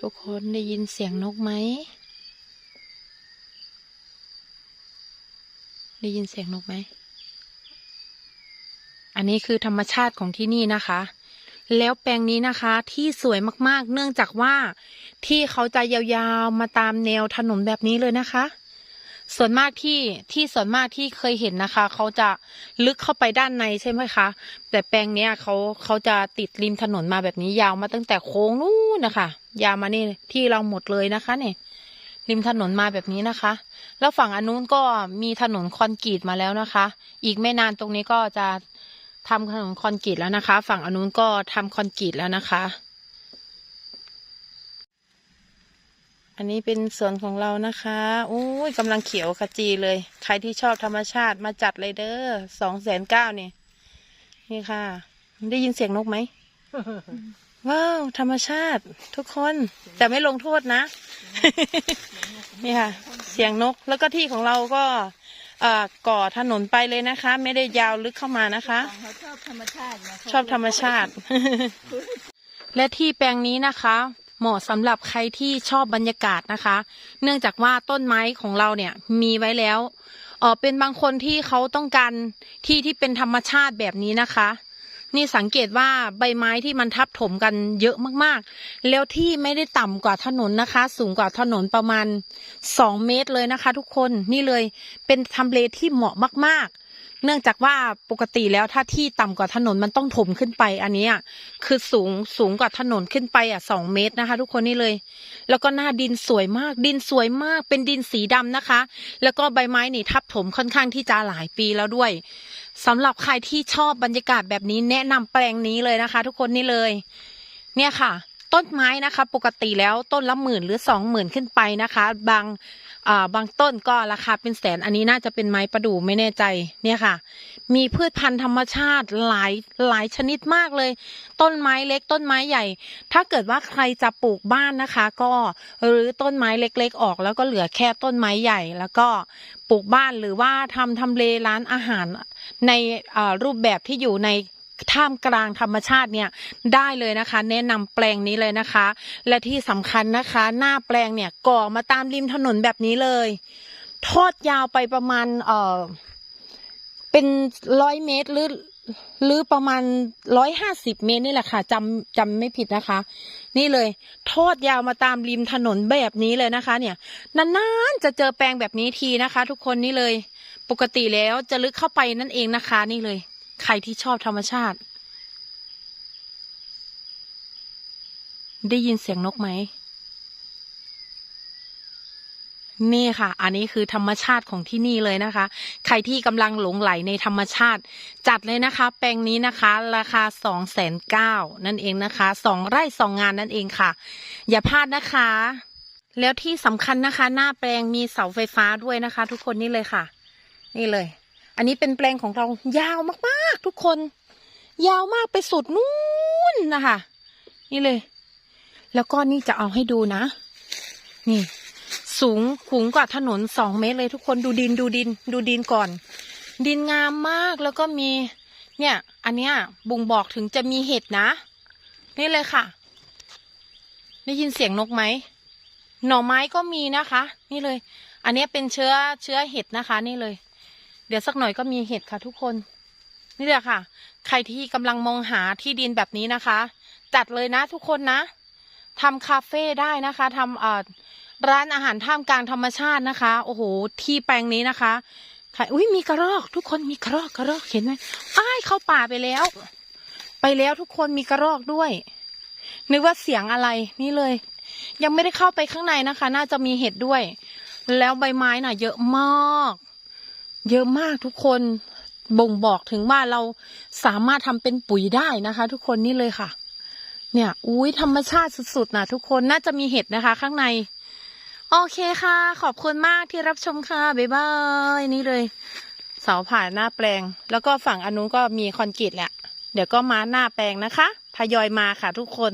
ทุกคนได้ยินเสียงนกไหม ได้ยินเสียงนกไหม อันนี้คือธรรมชาติของที่นี่นะคะ แล้วแปลงนี้นะคะที่สวยมากๆ เนื่องจากว่าที่เขาจะยาวๆมาตามแนวถนนแบบนี้เลยนะคะ ส่วนมากที่ที่ส่วนมากที่เคยเห็นนะคะ เขาจะลึกเข้าไปด้านในใช่ไหมคะ แต่แปลงเนี้ยเขาเขาจะติดริมถนนมาแบบนี้ยาวมาตั้งแต่โค้งนู้นนะคะ ยาวมานี่ที่เราหมดเลยนะคะเนี่ยริมถนนมาแบบนี้นะคะ แล้วฝั่งอนนุนก็มีถนนคอนกรีตมาแล้วนะคะ อีกไม่นานตรงนี้ก็จะทำถนนคอนกรีตแล้วนะคะ ฝั่งอนนุนก็ทำคอนกรีตแล้วนะคะ อันนี้เป็นสวนของเรานะคะอุ้ยกำลังเขียวขจีเลย ใครที่ชอบธรรมชาติมาจัดเลยเด้อสองแสนเก้านี่ นี่ค่ะ ได้ยินเสียงนกไหม ว้าว ธรรมชาติทุกคน แต่ไม่ลงโทษนะ นี่ค่ะ เสียงนกแล้วก็ที่ของเราก็เอ่อก่อถนนไปเลยนะคะ ไม่ได้ยาวลึกเข้ามานะคะเขาชอบธรรมชาตินะชอบธรรมชาติ และที่แปลงนี้นะคะ เหมาะสำหรับใครที่ชอบบรรยากาศนะคะ เนื่องจากว่าต้นไม้ของเราเนี่ยมีไว้แล้วเออเป็นบางคนที่เขาต้องการที่ที่เป็นธรรมชาติแบบนี้นะคะ นี่สังเกตว่าใบไม้ที่มันทับถมกันเยอะมากๆ แล้วที่ไม่ได้ต่ำกว่าถนนนะคะ สูงกว่าถนนประมาณสองเมตรเลยนะคะ ทุกคนนี่เลยเป็นทำเลที่เหมาะมากๆ เนื่องจากว่าปกติแล้วถ้าที่ต่ำกว่าถนนมันต้องถมขึ้นไป อันนี้คือสูงสูงกว่าถนนขึ้นไปอะสองเมตรนะคะ ทุกคนนี่เลย แล้วก็หน้าดินสวยมาก ดินสวยมาก เป็นดินสีดำนะคะ แล้วก็ใบไม้นี่ทับถมค่อนข้างที่จะหลายปีแล้วด้วยสำหรับใครที่ชอบบรรยากาศแบบนี้แนะนำแปลงนี้เลยนะคะ ทุกคนนี่เลย เนี่ยค่ะ ต้นไม้นะคะ ปกติแล้วต้นละหมื่นหรือสองหมื่นขึ้นไปนะคะ บางอ่าบางต้นก็ราคาเป็นแสนอันนี้น่าจะเป็นไม้ประดู่ไม่แน่ใจเนี่ยค่ะ มีพืชพันธุ์ธรรมชาติหลายหลายชนิดมากเลย ต้นไม้เล็กต้นไม้ใหญ่ ถ้าเกิดว่าใครจะปลูกบ้านนะคะ ก็หรือต้นไม้เล็กๆ ออกแล้วก็เหลือแค่ต้นไม้ใหญ่แล้วก็ปลูกบ้านหรือว่าทำทำเลร้านอาหารในรูปแบบที่อยู่ใน ท่ามกลางธรรมชาติเนี่ยได้เลยนะคะ แนะนำแปลงนี้เลยนะคะ และที่สำคัญนะคะ หน้าแปลงเนี่ยก่อมาตามริมถนนแบบนี้เลย ทอดยาวไปประมาณเออเป็นร้อยเมตรหรือหรือประมาณร้อยห้าสิบเมตรนี่แหละค่ะจำจำไม่ผิดนะคะ นี่เลย ทอดยาวมาตามริมถนนแบบนี้เลยนะคะ เนี่ยนานๆจะเจอแปลงแบบนี้ทีนะคะ ทุกคนนี่เลย ปกติแล้วจะลึกเข้าไปนั่นเองนะคะ นี่เลย ใครที่ชอบธรรมชาติ ได้ยินเสียงนกไหม นี่ค่ะ อันนี้คือธรรมชาติของที่นี่เลยนะคะ ใครที่กำลังหลงไหลในธรรมชาติ จัดเลยนะคะ แปลงนี้นะคะ ราคาสองแสนเก้านั่นเองนะคะสองไร่สองงานนั่นเองค่ะ อย่าพลาดนะคะ แล้วที่สำคัญนะคะ หน้าแปลงมีเสาไฟฟ้าด้วยนะคะ ทุกคนนี่เลยค่ะ นี่เลย อันนี้เป็นแปลงของเรายาวมากๆ ทุกคน ยาวมากไปสุดนู่นนะคะ นี่เลย แล้วก็นี่จะเอาให้ดูนะ นี่ สูงสูงกว่าถนนสองเมตรเลยทุกคนดูดินดูดิน ดูดินก่อน ดินงามมากแล้วก็มี เนี่ย อันเนี้ยบ่งบอกถึงจะมีเห็ดนะ นี่เลยค่ะ ได้ยินเสียงนกไหมหน่อไม้ก็มีนะคะ นี่เลย อันนี้เป็นเชื้อเชื้อเห็ดนะคะ นี่เลย เดี๋ยวสักหน่อยก็มีเห็ดค่ะทุกคน นี่แหละค่ะ ใครที่กำลังมองหาที่ดินแบบนี้นะคะ จัดเลยนะทุกคนนะทำคาเฟ่ได้นะคะทำเอ่อร้านอาหารท่ามกลางธรรมชาตินะคะ โอ้โห ที่แปลงนี้นะคะใครอุ้ยมีกระรอก ทุกคนมีกระรอกกระรอกเห็นไหมอ้ายเข้าป่าไปแล้ว ไปแล้วทุกคนมีกระรอกด้วย นึกว่าเสียงอะไรนี่เลย ยังไม่ได้เข้าไปข้างในนะคะ น่าจะมีเห็ดด้วย แล้วใบไม้น่ะ เยอะมาก เยอะมากทุกคนบ่งบอกถึงว่าเราสามารถทำเป็นปุ๋ยได้นะคะ ทุกคนนี่เลยค่ะ เนี่ยอุ้ยธรรมชาติสุดๆนะทุกคนน่าจะมีเห็ดนะคะ ข้างใน โอเคค่ะ ขอบคุณมากที่รับชมค่ะบ๊ายบายนี่เลย เสาผ่านหน้าแปลง แล้วก็ฝั่งอนนุนก็มีคอนกรีตแหละ เดี๋ยวก็มาหน้าแปลงนะคะทยอยมาค่ะทุกคน